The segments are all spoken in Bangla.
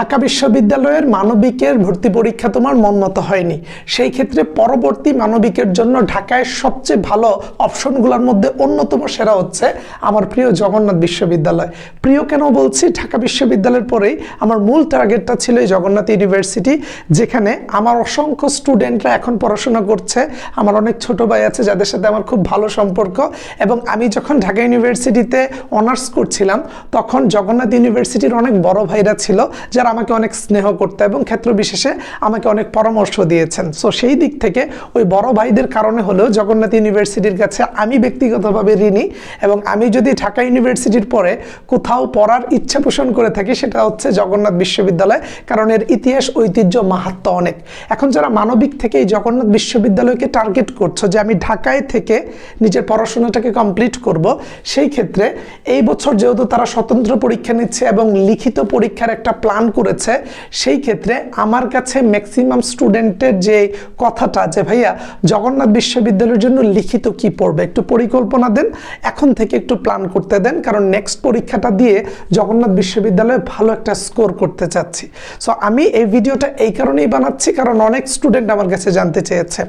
ঢাকা বিশ্ববিদ্যালয়ের মানবিকের ভর্তি পরীক্ষা তোমার মন মতো হয়নি। সেই ক্ষেত্রে পরবর্তী মানবিকের জন্য ঢাকায় সবচেয়ে ভালো অপশনগুলোর মধ্যে অন্যতম সেরা হচ্ছে আমার প্রিয় জগন্নাথ বিশ্ববিদ্যালয়। প্রিয় কেন বলছি? ঢাকা বিশ্ববিদ্যালয়ের পরেই আমার মূল টার্গেটটা ছিল এই জগন্নাথ ইউনিভার্সিটি, যেখানে আমার অসংখ্য স্টুডেন্টরা এখন পড়াশোনা করছে। আমার অনেক ছোট ভাই আছে, যাদের সাথে আমার খুব ভালো সম্পর্ক। এবং আমি যখন ঢাকা ইউনিভার্সিটিতে অনার্স করছিলাম, তখন জগন্নাথ ইউনিভার্সিটির অনেক বড় ভাইরা ছিল, যারা আমাকে অনেক স্নেহ করতো এবং ক্ষেত্র বিশেষে আমাকে অনেক পরামর্শ দিয়েছেন। সো সেই দিক থেকে ওই বড় ভাইদের কারণে হলেও জগন্নাথ ইউনিভার্সিটির কাছে আমি ব্যক্তিগতভাবে ঋণী এবং আমি যদি ঢাকা ইউনিভার্সিটির পরে কোথাও পড়ার ইচ্ছা পোষণ করে থাকি, সেটা হচ্ছে জগন্নাথ বিশ্ববিদ্যালয়, কারণ এর ইতিহাস, ঐতিহ্য মাহাত্ম অনেক। এখন যারা মানবিক থেকে এই জগন্নাথ বিশ্ববিদ্যালয়কে টার্গেট করছ যে আমি ঢাকায় থেকে নিজের পড়াশোনাটাকে কমপ্লিট করব, সেই ক্ষেত্রে এই বছর যেহেতু তারা স্বতন্ত্র পরীক্ষা নিচ্ছে এবং লিখিত পরীক্ষার একটা প্ল্যান করেছে, সেই ক্ষেত্রে আমার কাছে ম্যাক্সিমাম স্টুডেন্টের যে কথাটা যে, ভাইয়া, জগন্নাথ বিশ্ববিদ্যালয়ের জন্য লিখিত কি পড়বে? একটু পরিকল্পনা দেন, এখন থেকে একটু প্ল্যান করতে দেন, কারণ নেক্সট পরীক্ষাটা দিয়ে জগন্নাথ বিশ্ববিদ্যালয়ে ভালো একটা স্কোর করতে চাচ্ছি। সো আমি এই ভিডিওটা এই কারণেই বানাচ্ছি, কারণ অনেক স্টুডেন্ট আমার কাছে জানতে চেয়েছে।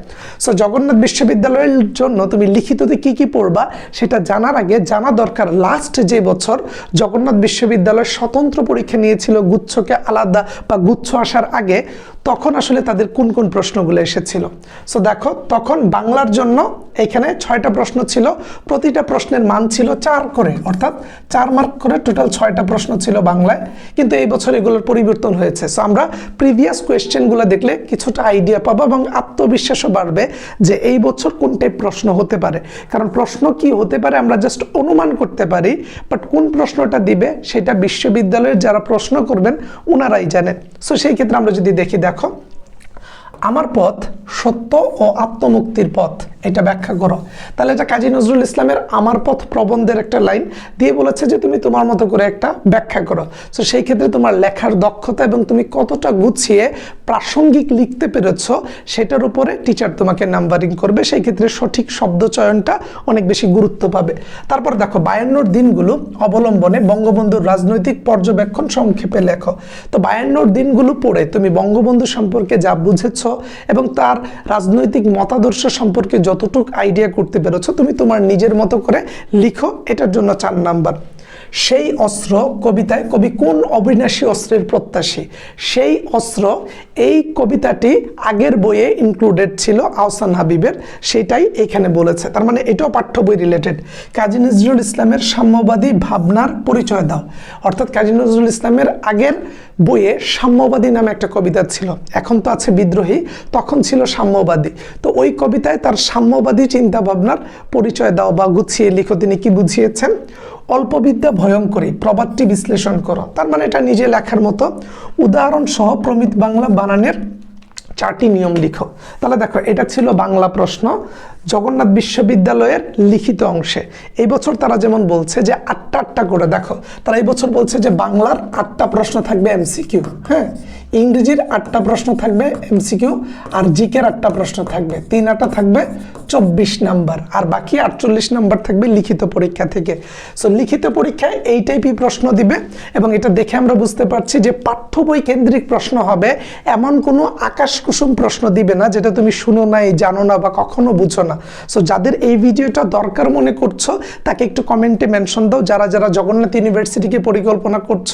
সো জগন্নাথ বিশ্ববিদ্যালয়ের জন্য তুমি লিখিততে কি কি পড়বা, সেটা জানার আগে জানা দরকার লাস্ট যে বছর জগন্নাথ বিশ্ববিদ্যালয় স্বতন্ত্র পরীক্ষা নিয়েছিল গুচ্ছকে আলাদা বা গুচ্ছ আসার আগে তখন আসলে তাদের কোন কোন প্রশ্নগুলো এসেছিল? সো দেখো, তখন বাংলার জন্য এখানে ছয়টা প্রশ্ন ছিল, প্রতিটা প্রশ্নের মান ছিল চার করে, অর্থাৎ চার মার্ক করে টোটাল ছয়টা প্রশ্ন ছিল বাংলায়, কিন্তু এই বছর এগুলোর পরিবর্তন হয়েছে। সো আমরা প্রিভিয়াস কোয়েশ্চেনগুলো দেখলে কিছুটা আইডিয়া পাবো এবং আত্মবিশ্বাসও বাড়বে যে এই বছর কোন টাইপ প্রশ্ন হতে পারে। কারণ প্রশ্ন কি হতে পারে আমরা জাস্ট অনুমান করতে পারি বাট কোন প্রশ্নটা দিবে সেটা বিশ্ববিদ্যালয়ের যারা প্রশ্ন করবেন, ওনারাই জানেন। সো সেই ক্ষেত্রে আমরা যদি দেখি, দেখো আমার পথ সত্য ও আত্মমুক্তির পথ। এটা ব্যাখ্যা করো। তাহলে এটা কাজী নজরুল ইসলামের আমার পথ প্রবন্ধের একটা লাইন দিয়ে বলেছে যে তুমি তোমার মতো করে একটা ব্যাখ্যা করো। তো সেই ক্ষেত্রে তোমার লেখার দক্ষতা এবং তুমি কতটা গুছিয়ে প্রাসঙ্গিক লিখতে পেরেছ সেটার উপরে টিচার তোমাকে নাম্বারিং করবে। সেই ক্ষেত্রে সঠিক শব্দ চয়নটা অনেক বেশি গুরুত্ব পাবে। তারপর দেখো, বায়ান্নর দিনগুলো অবলম্বনে বঙ্গবন্ধুর রাজনৈতিক পর্যবেক্ষণ সংক্ষেপে লেখো। তো বায়ান্নর দিনগুলো পড়ে তুমি বঙ্গবন্ধু সম্পর্কে যা বুঝেছ এবং তার রাজনৈতিক মতাদর্শ সম্পর্কে যতটুক আইডিয়া করতে পেরেছ তুমি তোমার নিজের মতো করে লিখো এটার জন্য চার নাম্বার। সেই অস্ত্র কবিতায়, কবি কোন অবিনাশী অস্ত্রের প্রত্যাশী? সেই অস্ত্র, এই কবিতাটি আগের বইয়ে ইনক্লুডেড ছিল আহসান হাবিবের, সেটাই এখানে বলেছে। তার মানে এটাও পাঠ্য বই রিলেটেড কাজী নজরুল ইসলামের সাম্যবাদী ভাবনার পরিচয় দাও। অর্থাৎ কাজী নজরুল ইসলামের আগের বইয়ে সাম্যবাদী নামে একটা কবিতা ছিল। এখন তো আছে বিদ্রোহী, তখন ছিল সাম্যবাদী। তো ওই কবিতায় তার সাম্যবাদী চিন্তা ভাবনার পরিচয় দাও বা গুছিয়ে লিখো। তিনি কি বুঝিয়েছেন? অল্পবিদ্যা ভয়ঙ্করী, প্রবাদটি বিশ্লেষণ করো। তার মানে এটা নিজে লেখার মতো। উদাহরণ সহ প্রমিত বাংলা বানানের চারটি নিয়ম লিখো। তাহলে দেখো, এটা ছিল বাংলা প্রশ্ন জগন্নাথ বিশ্ববিদ্যালয়ের লিখিত অংশে। এই বছর তারা যেমন বলছে যে আটটা আটটা করে, দেখো। তারা এই বছর বলছে যে বাংলার আটটা প্রশ্ন থাকবে এমসিকিউ হ্যাঁ? ইংরেজির আটটা প্রশ্ন থাকবে এমসিকিউ আর জিকের আটটা প্রশ্ন থাকবে। তিন আটটা থাকবে, চব্বিশ নাম্বার, আর বাকি আটচল্লিশ নাম্বার থাকবে লিখিত পরীক্ষা থেকে। সো লিখিত পরীক্ষায় এই টাইপই প্রশ্ন দিবে, এবং এটা দেখে আমরা বুঝতে পারছি যে পাঠ্য বই কেন্দ্রিক প্রশ্ন হবে, এমন কোনো আকাশ কুসুম প্রশ্ন দিবে না, যেটা তুমি শুনো নাই, জানো না, বা কখনো বুঝো না। সো যাদের এই ভিডিওটা দরকার মনে করছ, তাকে একটু কমেন্টে মেনশন দাও, যারা যারা জগন্নাথ ইউনিভার্সিটিকে পরিকল্পনা করছ,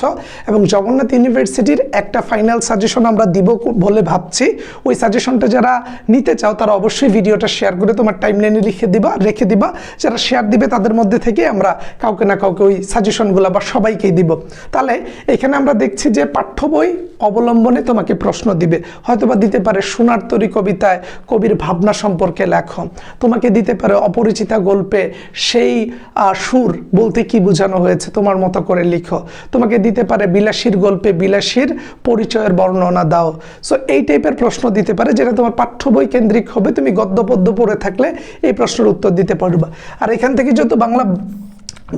এবং জগন্নাথ ইউনিভার্সিটির একটা ফাইনাল সাজেশন আমরা দিব বলে ভাবছি, ওই সাজেশনটা যারা নিতে চাও, তারা অবশ্যই ভিডিওটা শেয়ার করে তোমার টাইমলাইনে লিখে দিবা, রেখে দিবা। যারা শেয়ার দিবে, তাদের মধ্যে থেকে আমরা কাউকে না কাউকে ওই সাজেশনগুলো বা সবাইকেই দিব। তাহলে এখানে আমরা দেখছি যে পাঠ্য বই অবলম্বনে তোমাকে প্রশ্ন দিবে। হয়তোবা দিতে পারে সোনার তরী কবিতায় কবির ভাবনা সম্পর্কে লেখো। তোমাকে দিতে পারে অপরিচিতা গল্পে সেই সুর বলতে কি বোঝানো হয়েছে তোমার মতো করে লিখো। তোমাকে দিতে পারে বিলাসীর গল্পে বিলাসীর পরিচয়ের বর্ণনা দাও। সো এই টাইপের প্রশ্ন দিতে পারে যেটা তোমার পাঠ্য বই কেন্দ্রিক হবে। তুমি গদ্য পদ্য পড়ে থাকলে এই প্রশ্নের উত্তর দিতে পারবা। আর এখান থেকে যেহেতু বাংলা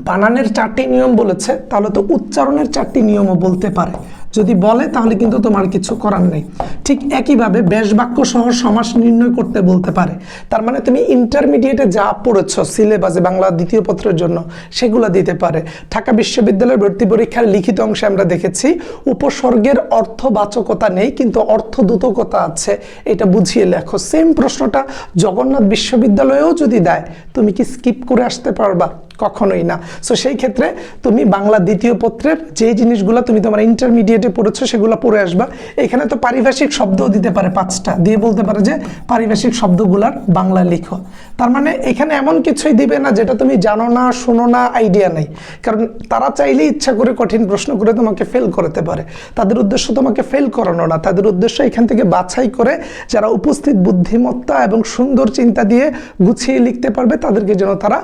বানানের চারটি নিয়ম বলেছে, তাহলে তো উচ্চারণের চারটি নিয়মও বলতে পারে। যদি বলে, তাহলে কিন্তু তোমার কিছু করার নেই। ঠিক একইভাবে বেশ বাক্য সহ সমাস নির্ণয় করতে বলতে পারে। তার মানে তুমি ইন্টারমিডিয়েটে যা পড়েছ সিলেবাসে বাংলা দ্বিতীয় পত্রের জন্য, সেগুলো দিতে পারে। ঢাকা বিশ্ববিদ্যালয়ের ভর্তি পরীক্ষার লিখিত অংশে আমরা দেখেছি, উপসর্গের অর্থবাচকতা নেই, কিন্তু অর্থদূতকতা আছে। এটা বুঝিয়ে লেখো। সেম প্রশ্নটা জগন্নাথ বিশ্ববিদ্যালয়েও যদি দেয়, তুমি কি স্কিপ করে আসতে পারবা? কখনোই না। সো সেই ক্ষেত্রে তুমি বাংলা দ্বিতীয় পত্রের যে জিনিসগুলো তুমি তোমার ইন্টারমিডিয়েটে পড়েছো, সেগুলো পড়ে আসবা। এখানে তো পারিভাষিক শব্দও দিতে পারে পাঁচটা। দিয়ে বলতে পারে যে পারিভাষিক শব্দগুলার বাংলা লিখো। তার মানে এখানে এমন কিছুই দিবে না যেটা তুমি জানো না, শোনো না আইডিয়া নেই। কারণ তারা চাইলেই ইচ্ছা করে কঠিন প্রশ্ন করে তোমাকে ফেল করতে পারে। তাদের উদ্দেশ্য তোমাকে ফেল করানো না। তাদের উদ্দেশ্য এখান থেকে বাছাই করে যারা উপস্থিত বুদ্ধিমত্তা এবং সুন্দর চিন্তা দিয়ে গুছিয়ে লিখতে পারবে, তাদেরকে যেন তারা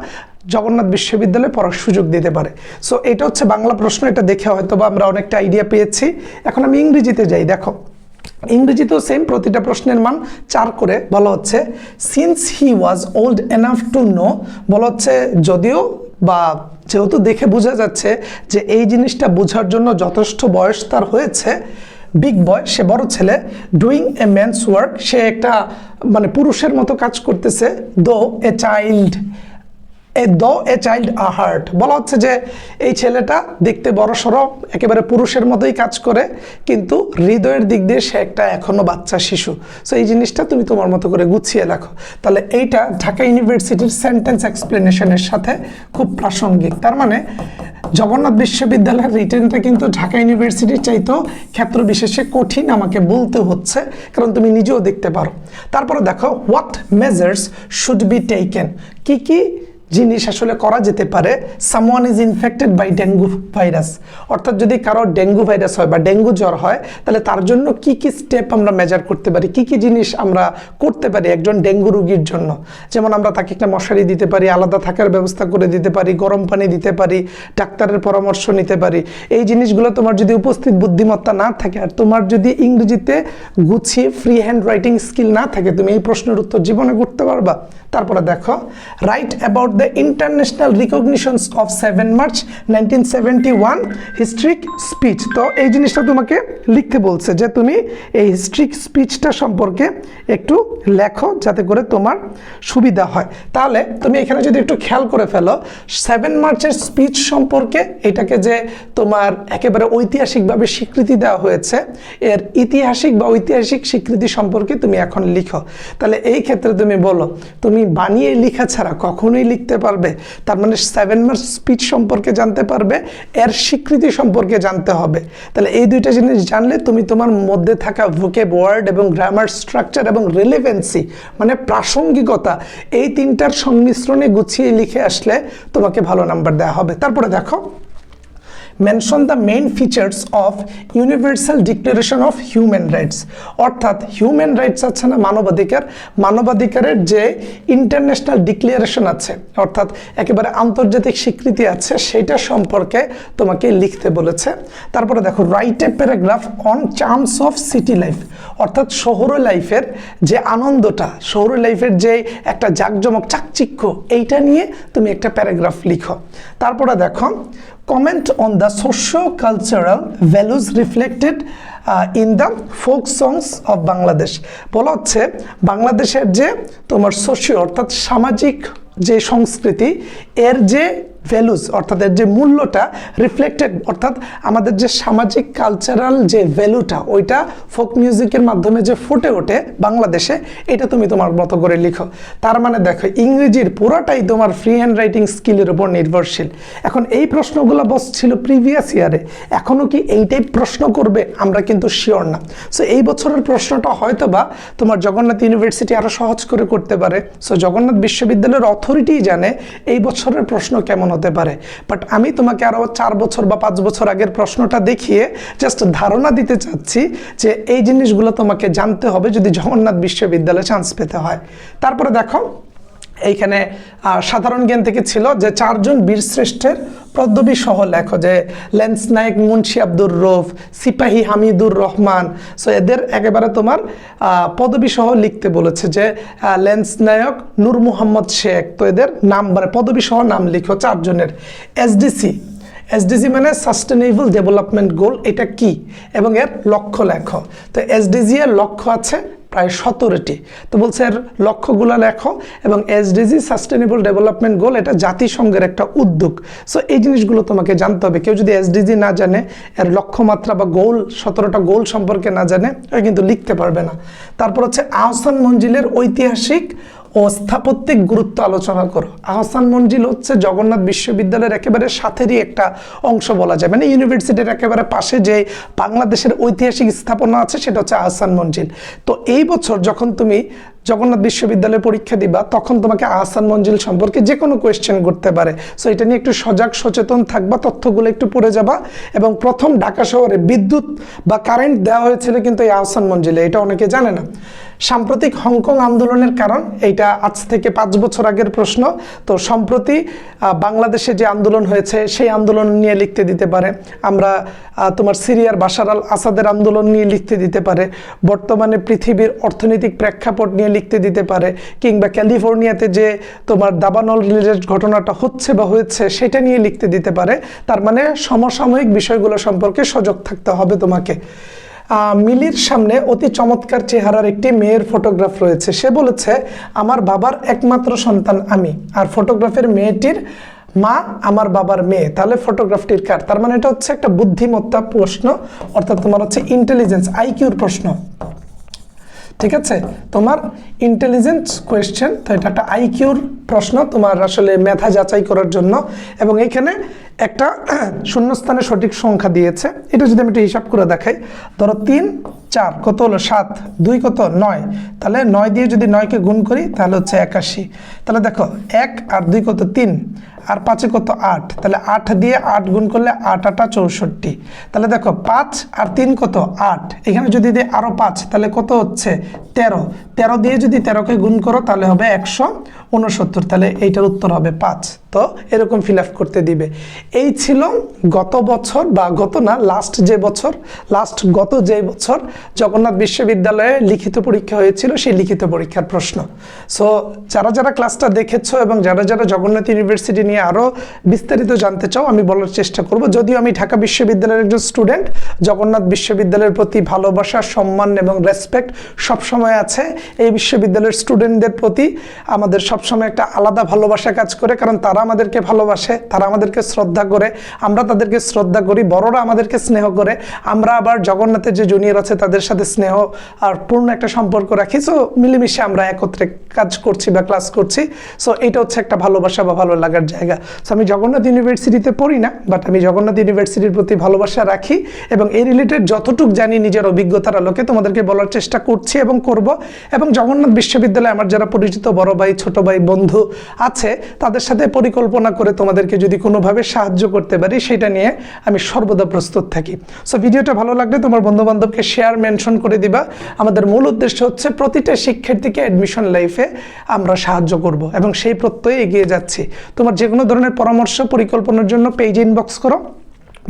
জগন্নাথ বিশ্ববিদ্যালয়ে পড়ার সুযোগ দিতে পারে। সো এটা হচ্ছে বাংলা প্রশ্ন, এটা দেখে হয়তো বা আমরা অনেকটা আইডিয়া পেয়েছি। এখন আমি ইংরেজিতে যাই, দেখো। ইংরেজিতেও সেম প্রতিটা প্রশ্নের মান চার করে বলা হচ্ছে since he was old enough to know বলা হচ্ছে, যদিও বা যেহেতু দেখে বোঝা যাচ্ছে যে এই জিনিসটা বোঝার জন্য যথেষ্ট বয়স তার হয়েছে বিগ বয় সে বড় ছেলে ডুইং এ ম্যানস ওয়ার্ক সে একটা মানে পুরুষের মতো কাজ করতেছে though a child a the, a child a heart. বলা হচ্ছে যে এই ছেলেটা দেখতে বড় সড়ো একেবারে পুরুষের মতোই কাজ করে, কিন্তু হৃদয়ের দিক দিয়ে সে একটা এখনও বাচ্চা শিশু। সো এই জিনিসটা তুমি তোমার মতো করে গুছিয়ে রাখো। তাহলে এইটা ঢাকা ইউনিভার্সিটির সেন্টেন্স এক্সপ্লেনেশনের সাথে খুব প্রাসঙ্গিক। তার মানে জগন্নাথ বিশ্ববিদ্যালয়ের রিটেনটা কিন্তু ঢাকা ইউনিভার্সিটির চাইতেও ক্ষেত্র বিশেষে কঠিন আমাকে বলতে হচ্ছে, কারণ তুমি নিজেও দেখতে পারো। তারপরে দেখো what measures should be taken কি কি জিনিস আসলে করা যেতে পারে someone is infected by dengue virus অর্থাৎ যদি কারও ডেঙ্গু ভাইরাস হয় বা ডেঙ্গু জ্বর হয়, তাহলে তার জন্য কি কি স্টেপ আমরা মেজার করতে পারি, কি কি জিনিস আমরা করতে পারি একজন ডেঙ্গু রোগীর জন্য? যেমন আমরা তাকে একটা মশারি দিতে পারি, আলাদা থাকার ব্যবস্থা করে দিতে পারি, গরম পানি দিতে পারি, ডাক্তারের পরামর্শ নিতে পারি। এই জিনিসগুলো তোমার যদি উপস্থিত বুদ্ধিমত্তা না থাকে আর তোমার যদি ইংরেজিতে গুছিয়ে ফ্রি হ্যান্ড রাইটিং স্কিল না থাকে, তুমি এই প্রশ্নের উত্তর জীবনে করতে পারবা। তারপরে দেখো write about the international recognitions of seven March nineteen seventy one historic speech তো এই জিনিসটা তোমাকে লিখতে বলছে যে তুমি এই হিস্ট্রিক স্পিচটা সম্পর্কে একটু লেখো যাতে করে তোমার সুবিধা হয়। তাহলে তুমি এখানে যদি একটু খেয়াল করে ফেলো সেভেন মার্চের স্পিচ সম্পর্কে এটাকে যে তোমার একেবারে ঐতিহাসিকভাবে স্বীকৃতি দেওয়া হয়েছে, এর ইতিহাসিক বা ঐতিহাসিক স্বীকৃতি সম্পর্কে তুমি এখন লিখো। তাহলে এই ক্ষেত্রে তুমি বলো, তুমি বানিয়ে লেখা ছাড়া কখনোই লিখতে পারবে, তার মানে সেভেন মার্স স্পিচ সম্পর্কে জানতে পারবে, এর স্বীকৃতি সম্পর্কে জানতে হবে। তাহলে এই দুইটা জিনিস জানলে তুমি তোমার মধ্যে থাকা ভোকেব ওয়ার্ড এবং গ্রামার স্ট্রাকচার এবং রিলেভেন্সি মানে প্রাসঙ্গিকতা, এই তিনটার সংমিশ্রণে গুছিয়ে লিখে আসলে তোমাকে ভালো নাম্বার দেওয়া হবে। তারপরে দেখো mention the main features of universal declaration of human rights অর্থাৎ হিউম্যান রাইটস আছে না, মানবাধিকার? মানবাধিকারের যে ইন্টারন্যাশনাল ডিক্লারেশন আছে, অর্থাৎ একেবারে আন্তর্জাতিক স্বীকৃতি আছে, সেটা সম্পর্কে তোমাকে লিখতে বলেছে। তারপরে দেখো write a paragraph on charms of city life অর্থাৎ শহর লাইফের যে আনন্দটা, শহর লাইফের যে একটা জাঁকজমক চাকচিক্য, এইটা নিয়ে তুমি একটা প্যারাগ্রাফ লিখো। তারপরে দেখো comment on the socio-cultural values reflected uh, in the folk songs of Bangladesh বলা হচ্ছে বাংলাদেশের যে তোমার সোশিও অর্থাৎ সামাজিক যে সংস্কৃতি এর যে ভ্যালুস অর্থাৎ এর যে মূল্যটা রিফ্লেক্টেড অর্থাৎ আমাদের যে সামাজিক কালচারাল যে ভ্যালুটা ওইটা ফোক মিউজিকের মাধ্যমে যে ফুটে ওঠে বাংলাদেশে, এটা তুমি তোমার মতো করে লিখো। তার মানে দেখো, ইংরেজির পুরোটাই তোমার ফ্রি হ্যান্ড রাইটিং স্কিলের উপর নির্ভরশীল। এখন এই প্রশ্নগুলো বসছিল প্রিভিয়াস ইয়ারে এখনও কি এই টাইপ প্রশ্ন করবে? আমরা কিন্তু শিওর না। সো এই বছরের প্রশ্নটা হয়তো বা তোমার জগন্নাথ ইউনিভার্সিটি আরও সহজ করে করতে পারে। সো জগন্নাথ বিশ্ববিদ্যালয়ের অথরিটিই জানে এই বছরের প্রশ্ন কেমন হতে পারে। বাট আমি তোমাকে আরও চার বছর বা পাঁচ বছর আগের প্রশ্নটা দেখিয়ে জাস্ট ধারণা দিতে চাচ্ছি যে এই জিনিসগুলো তোমাকে জানতে হবে যদি জগন্নাথ বিশ্ববিদ্যালয়ে চান্স পেতে হয়। তারপরে দেখো এইখানে সাধারণ জ্ঞান থেকে ছিল যে চারজন বীরশ্রেষ্ঠের পদ্মবী সহ লেখো, যে লেন্স নায়ক মুন্সি আব্দুর রৌফ, সিপাহী হামিদুর রহমান। সো এদের একেবারে তোমার পদবী সহ লিখতে বলেছে যে লেন্স নায়ক নূর মুহাম্মদ শেখ। তো এদের নাম মানে পদবী সহ নাম লিখো চারজনের। এসডিসি এসডিজি মানে সাস্টেনেবল ডেভেলপমেন্ট গোল এটা কি? এবং এর লক্ষ্য লেখো। তো এসডিজি এর লক্ষ্য আছে প্রায় সতেরোটি। তো বলছে এর লক্ষ্যগুলো লেখো এবং এসডিজি সাস্টেনেবল ডেভেলপমেন্ট গোল এটা জাতিসংঘের একটা উদ্যোগ। সো এই জিনিসগুলো তোমাকে জানতে হবে। কেউ যদি এসডিজি না জানে, এর লক্ষ্যমাত্রা বা গোল সতেরোটা গোল সম্পর্কে না জানে কিন্তু লিখতে পারবে না। তারপর হচ্ছে আহসান মঞ্জিলের ঐতিহাসিক ও স্থাপত্যিক গুরুত্ব আলোচনা করো। আহসান মঞ্জিল হচ্ছে জগন্নাথ বিশ্ববিদ্যালয়ের একেবারে সাথেরই একটা অংশ বলা যায়। মানে ইউনিভার্সিটির একেবারে পাশে যে বাংলাদেশের ঐতিহাসিক স্থাপনা আছে, সেটা হচ্ছে আহসান মঞ্জিল। তো এই বছর যখন তুমি জগন্নাথ বিশ্ববিদ্যালয়ে পরীক্ষা দিবা, তখন তোমাকে আহসান মঞ্জিল সম্পর্কে যে কোনো কোয়েশ্চেন করতে পারে। সো এটা নিয়ে একটু সজাগ, সচেতন থাকবা, তথ্যগুলো একটু পড়ে যাবা এবং প্রথম ঢাকা শহরে বিদ্যুৎ বা কারেন্ট দেওয়া হয়েছিল কিন্তু এই আহসান মঞ্জিলে, এটা অনেকে জানে না। সাম্প্রতিক হংকং আন্দোলনের কারণ, এইটা আজ থেকে পাঁচ বছর আগের প্রশ্ন। তো সম্প্রতি বাংলাদেশে যে আন্দোলন হয়েছে, সেই আন্দোলন নিয়ে লিখতে দিতে পারে। আমরা তোমার সিরিয়ার বাশার আল আসাদের আন্দোলন নিয়ে লিখতে দিতে পারে। বর্তমানে পৃথিবীর অর্থনৈতিক প্রেক্ষাপট নিয়ে লিখতে দিতে পারে, কিংবা ক্যালিফোর্নিয়াতে যে তোমার দাবানল রিলেটেড ঘটনাটা হচ্ছে বা হয়েছে সেটা নিয়ে লিখতে দিতে পারে, তার মানে সমসাময়িক বিষয়গুলো সম্পর্কে সজাগ থাকতে হবে তোমাকে। মিলির সামনে অতি চমৎকার চেহারার একটি মেয়ের ফটোগ্রাফ রয়েছে। সে বলেছে, আমার বাবার একমাত্র সন্তান আমি, আর ফটোগ্রাফের মেয়েটির মা আমার বাবার মেয়ে। তাহলে ফটোগ্রাফটির কার? তার মানে এটা হচ্ছে একটা বুদ্ধিমত্তা প্রশ্ন, অর্থাৎ তোমার হচ্ছে ইন্টেলিজেন্স আইকিউর প্রশ্ন। ঠিক আছে? তোমার ইন্টেলিজেন্স কোয়েশ্চেন তো এটা একটা আইকিউর প্রশ্ন, তোমার আসলে মেধা যাচাই করার জন্য। এবং এখানে একটা শূন্যস্থানে সঠিক সংখ্যা দিয়েছে। এটা যদি আমি একটু হিসাব করে দেখাই, ধরো তিন, চার, কত হলো? সাত, দুই কত? নয়। তাহলে নয় দিয়ে যদি নয়কে গুণ করি, তাহলে হচ্ছে একাশি। তাহলে দেখো, এক আর দুই কত? তিন। আর পাঁচে কত? আট। তাহলে আট দিয়ে আট গুণ করলে আট আটা চৌষট্টি। তাহলে দেখো, পাঁচ আর তিন কত? আট। এখানে যদি দিয়ে আরও পাঁচ, তাহলে কত হচ্ছে? তেরো। তেরো দিয়ে যদি তেরোকে গুণ করো, তাহলে হবে একশো উনসত্তর। তাহলে এইটার উত্তর হবে পাঁচ। তো এরকম ফিল আপ করতে দিবে। এই ছিল গত বছর বা গত না লাস্ট যে বছর লাস্ট গত যে বছর জগন্নাথ বিশ্ববিদ্যালয়ে লিখিত পরীক্ষা হয়েছিল সেই লিখিত পরীক্ষার প্রশ্ন। সো যারা যারা ক্লাসটা দেখেছ এবং যারা যারা জগন্নাথ ইউনিভার্সিটি নিয়ে আরও বিস্তারিত জানতে চাও, আমি বলার চেষ্টা করব। যদিও আমি ঢাকা বিশ্ববিদ্যালয়ের একজন স্টুডেন্ট জগন্নাথ বিশ্ববিদ্যালয়ের প্রতি ভালোবাসা, সম্মান এবং রেসপেক্ট সবসময় আছে। এই বিশ্ববিদ্যালয়ের স্টুডেন্টদের প্রতি আমাদের সবসময় একটা আলাদা ভালোবাসা কাজ করে, কারণ তারা আমাদেরকে ভালোবাসে, তারা আমাদেরকে শ্রদ্ধা করে, আমরা তাদেরকে শ্রদ্ধা করি, বড়রা আমাদেরকে স্নেহ করে, আমরা আবার জগন্নাথের যে জুনিয়র আছে তাদের সাথে স্নেহ আর পূর্ণ একটা সম্পর্ক রাখি। সো মিলেমিশে আমরা একত্রে কাজ করছি বা ক্লাস করছি। সো এটা হচ্ছে একটা ভালোবাসা বা ভালো লাগার জায়গা। সো আমি জগন্নাথ ইউনিভার্সিটিতে পড়ি না বাট আমি জগন্নাথ ইউনিভার্সিটির প্রতি ভালোবাসা রাখি এবং এই রিলেটেড যতটুক জানি নিজের অভিজ্ঞতার আলোকে তোমাদেরকে বলার চেষ্টা করছি এবং করব। এবং জগন্নাথ বিশ্ববিদ্যালয়ে আমার যারা পরিচিত বড় ভাই, ছোট ভাই, বন্ধু আছে, তাদের সাথে পরিকল্পনা করে তোমাদেরকে যদি কোনোভাবে সাহায্য করতে পারি, সেটা নিয়ে আমি সর্বদা প্রস্তুত থাকি। সো ভিডিওটা ভালো লাগলে তোমার বন্ধু বান্ধবকে শেয়ার মেনশন করে দিবা। আমাদের মূল উদ্দেশ্য হচ্ছে প্রতিটা শিক্ষার্থীকে অ্যাডমিশন লাইফে আমরা সাহায্য করব এবং সেই প্রত্যয়ে এগিয়ে যাচ্ছি। তোমার যে কোনো ধরনের পরামর্শ, পরিকল্পনার জন্য পেজ ইনবক্স করো।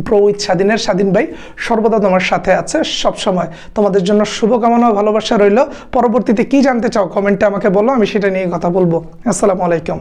প্রো উইথ স্বাধীনের স্বাধীন ভাই সর্বদা তোমার সাথে আছে সব সময় তোমাদের জন্য শুভকামনা ভালোবাসা রইল। পরবর্তীতে কি জানতে চাও কমেন্টে আমাকে বলো, আমি সেটা নিয়ে কথা বলব। আসসালামু আলাইকুম।